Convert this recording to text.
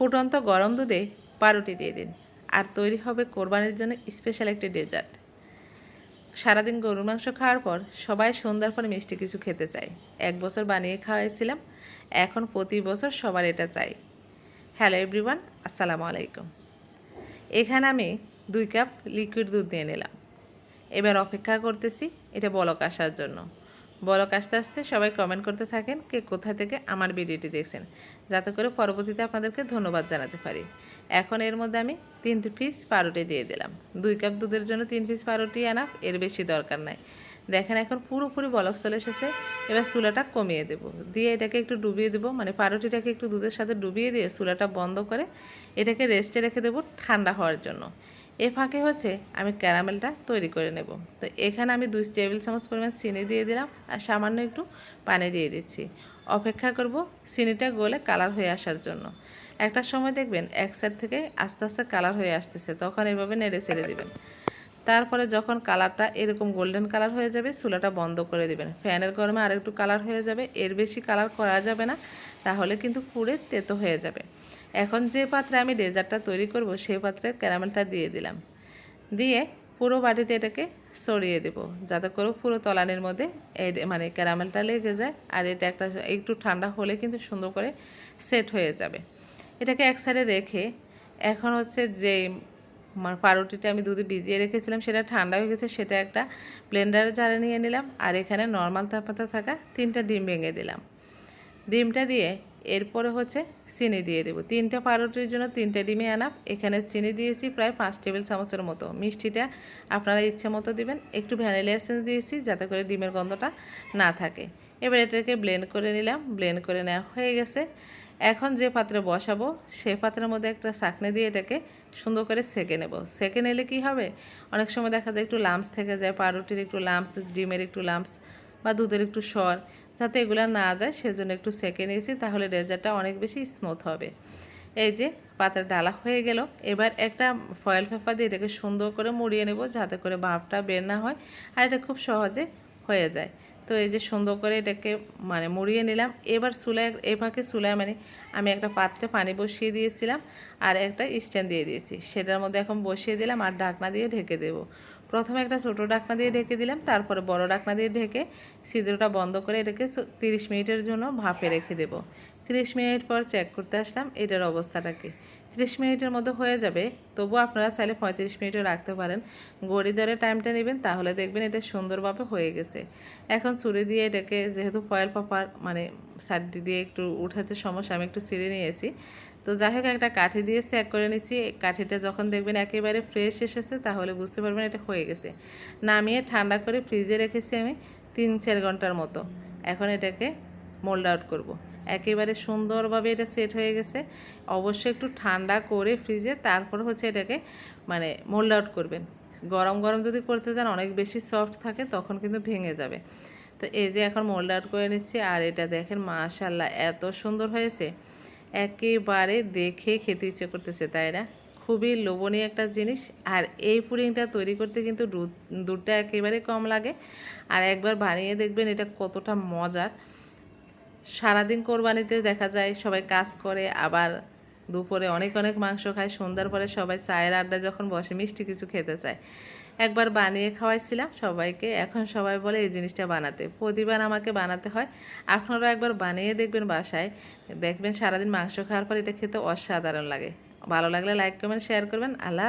ফুটন্ত গরম দুধে পাউরুটি দিয়ে দিন। আর তৈরি হবে কোরবানির জন্য স্পেশাল একটি ডেজার্ট সারাদিন গরুর মাংস খাওয়ার পর সবাই সন্ধ্যার পর মিষ্টি কিছু খেতে চায়। এক বছর বানিয়ে খাওয়াইছিলাম, এখন প্রতি বছর সবার এটা চাই। হ্যালো এভরিওয়ান আসসালামু আলাইকুম। এখানে আমি দুই কাপ লিকুইড দুধ নিয়ে নিলাম। এবার অপেক্ষা করতেছি এটা বলক আসার জন্য। বলক আস্তে আস্তে সবাই কমেন্ট করতে থাকেন কে কোথা থেকে আমার ভিডিওটি দেখছেন। যাতে করে পরবর্তীতে আপনাদেরকে ধন্যবাদ জানাতে পারি। এখন এর মধ্যে আমি তিনটি পিস পাউরুটি দিয়ে দিলাম। দুই কাপ দুধের জন্য তিন পিস পাউরুটি আনাপ এর বেশি দরকার নাই। দেখেন এখন পুরোপুরি বলক চলে এসেছে, এবার চুলাটা কমিয়ে দেব। দিয়ে এটাকে একটু ডুবিয়ে দেবো মানে পাউরুটিটাকে একটু দুধের সাথে ডুবিয়ে দিয়ে চুলাটা বন্ধ করে এটাকে রেস্টে রেখে দেবো ঠান্ডা হওয়ার জন্য। এ ফাঁকে হচ্ছে আমি ক্যারামেলটা তৈরি করে নেব। তো এখানে আমি দুই টেবিল চামচ পরিমাণ চিনি দিয়ে দিলাম আর সামান্য একটু পানি দিয়ে দিচ্ছি। অপেক্ষা করব চিনিটা গলে কালার হয়ে আসার জন্য। একটা সময় দেখবেন এক সাইড থেকে আস্তে আস্তে কালার হয়ে আসতেছে, তখন এভাবে নেড়ে ছেড়ে দেবেন। তারপরে যখন কালারটা এরকম গোল্ডেন কালার হয়ে যাবে, চুলাটা বন্ধ করে দেবেন। ফ্যানের গরমে আরেকটু কালার হয়ে যাবে, এর বেশি কালার করা যাবে না, তাহলে কিন্তু পুড়ে তেতো হয়ে যাবে। এখন যে পাত্রে আমি ডেজার্টটা তৈরি করব সেই পাত্রে ক্যারামেলটা দিয়ে দিলাম। দিয়ে পুরো বাটিতে এটাকে সরিয়ে দেব, যাতে করে পুরো তলানির মধ্যে মানে ক্যারামেলটা লেগে যায় আর এটা একটা একটু ঠান্ডা হলে কিন্তু সুন্দর করে সেট হয়ে যাবে। এটাকে এক সাইডে রেখে এখন হচ্ছে যে আমার পাউরুটিটা আমি দুধে ভিজিয়ে রেখেছিলাম, সেটা ঠান্ডা হয়ে গেছে, সেটা একটা ব্লেন্ডারে জারে নিয়ে নিলাম। আর এখানে নর্মাল তাপমাত্রা থাকা তিনটা ডিম ভেঙে দিলাম। ডিমটা দিয়ে এরপরে হচ্ছে চিনি দিয়ে দেবো। তিনটা পাউরুটির জন্য তিনটা ডিমে আনাপ। এখানে চিনি দিয়েছি প্রায় পাঁচ টেবিল চামচের মতো। মিষ্টিটা আপনারা ইচ্ছে মতো দিবেন। একটু ভ্যানিলা এসেন্স দিয়েছি যাতে করে ডিমের গন্ধটা না থাকে। এবার এটাকে ব্লেন্ড করে নিলাম। ব্লেন্ড করে নেওয়া হয়ে গেছে। এখন যে পাত্রে বসাবো, সে পাত্রের মধ্যে একটা চাকনি দিয়ে এটাকে সুন্দর করে সেকে নেব। সেকে নিলে কি হবে? অনেক সময় দেখা যায় একটু লাম্পস থেকে যায়। পাউরুটির একটু লাম্পস ডিমের একটু লাম্পস বা দুধের একটু সর যাতে এগুলো না যায়, সেজন্য একটু সেকে নিয়েছি, তাহলে ডেজার্টটা অনেক বেশি স্মুথ হবে। এই যে, পাত্রে ডালা হয়ে গেল। এবার একটা ফয়েল পেপার দিয়ে এটাকে সুন্দর করে মুড়িয়ে নেব, যাতে করে ভাপটা বের না হয়, আর এটা খুব সহজে হয়ে যায়। তো এই যে, সুন্দর করে এটাকে মানে মুড়িয়ে নিলাম। এবার চুলায় এভাবে চুলায় মানে আমি একটা পাত্রে পানি বসিয়ে দিয়েছিলাম, আর একটা স্ট্যান্ড দিয়ে দিয়েছি। সেটার মধ্যে এখন বসিয়ে দিলাম, আর ঢাকনা দিয়ে ঢেকে দেবো। প্রথমে একটা ছোটো ডাকনা দিয়ে ঢেকে দিলাম, তারপরে বড় ডাকনা দিয়ে ঢেকে ছিদ্রটা বন্ধ করে এটাকে তিরিশ মিনিটের জন্য ভাপে রেখে দেব। তিরিশ মিনিট পর চেক করতে আসলাম, এটার অবস্থাটা কি? তিরিশ মিনিটের মধ্যে হয়ে যাবে, তবু আপনারা চাইলে পঁয়ত্রিশ মিনিটও রাখতে পারেন। গড়ি ধরে টাইমটা নেবেন, তাহলে দেখবেন এটা সুন্দরভাবে হয়ে গেছে। এখন ছুরি দিয়ে এটাকে যেহেতু ফয়েল পাপার মানে সাইড দিয়ে একটু উঠাতে সমস্যা, আমি একটু ছিঁড়ে নিয়েছি। তো যাই হোক, একটা কাঠি দিয়ে স্যাক করে নিচ্ছি। কাঠিটা যখন দেখবেন একেবারে ফ্রেশ এসেছে, তাহলে বুঝতে পারবেন এটা হয়ে গেছে। নামিয়ে ঠান্ডা করে ফ্রিজে রেখেছি আমি তিন চার ঘণ্টার মতো। এখন এটাকে মোল্ড আউট করব। একেবারে সুন্দরভাবে এটা সেট হয়ে গেছে। অবশ্যই একটু ঠান্ডা করে ফ্রিজে তারপর হচ্ছে এটাকে মানে মোল্ড আউট করবেন। গরম গরম যদি করতে যান অনেক বেশি সফট থাকে, তখন কিন্তু ভেঙে যাবে। তো এই যে এখন মোল্ড আউট করে নিচ্ছি, আর এটা দেখেন মাশাল্লাহ এত সুন্দর হয়েছে। একেবারে দেখে খেতে ইচ্ছে করতেছে, তাই না? খুবই লোভনীয় একটা জিনিস। আর এই পুডিংটা তৈরি করতে কিন্তু দুধটা একেবারে কম লাগে। আর একবার বানিয়ে দেখবেন এটা কতটা মজার। সারাদিন কোরবানিতে দেখা যায় সবাই কাজ করে, আবার দুপুরে অনেক অনেক মাংস খায়। সন্ধ্যার পরে সবাই চায়ের আড্ডা যখন বসে, মিষ্টি কিছু খেতে চায়। একবার বানিয়ে খাওয়াইছিলাম সবাইকে। এখন সবাই বলে, এই জিনিসটা বানাতে। প্রতিবার আমাকে বানাতে হয়। আপনারা একবার বানিয়ে দেখবেন বাসায়। দেখবেন সারাদিন মাংস খাওয়ার পর এটা খেতে অসাধারণ লাগে। ভালো লাগলে লাইক কমেন্ট শেয়ার করবেন। আল্লাহ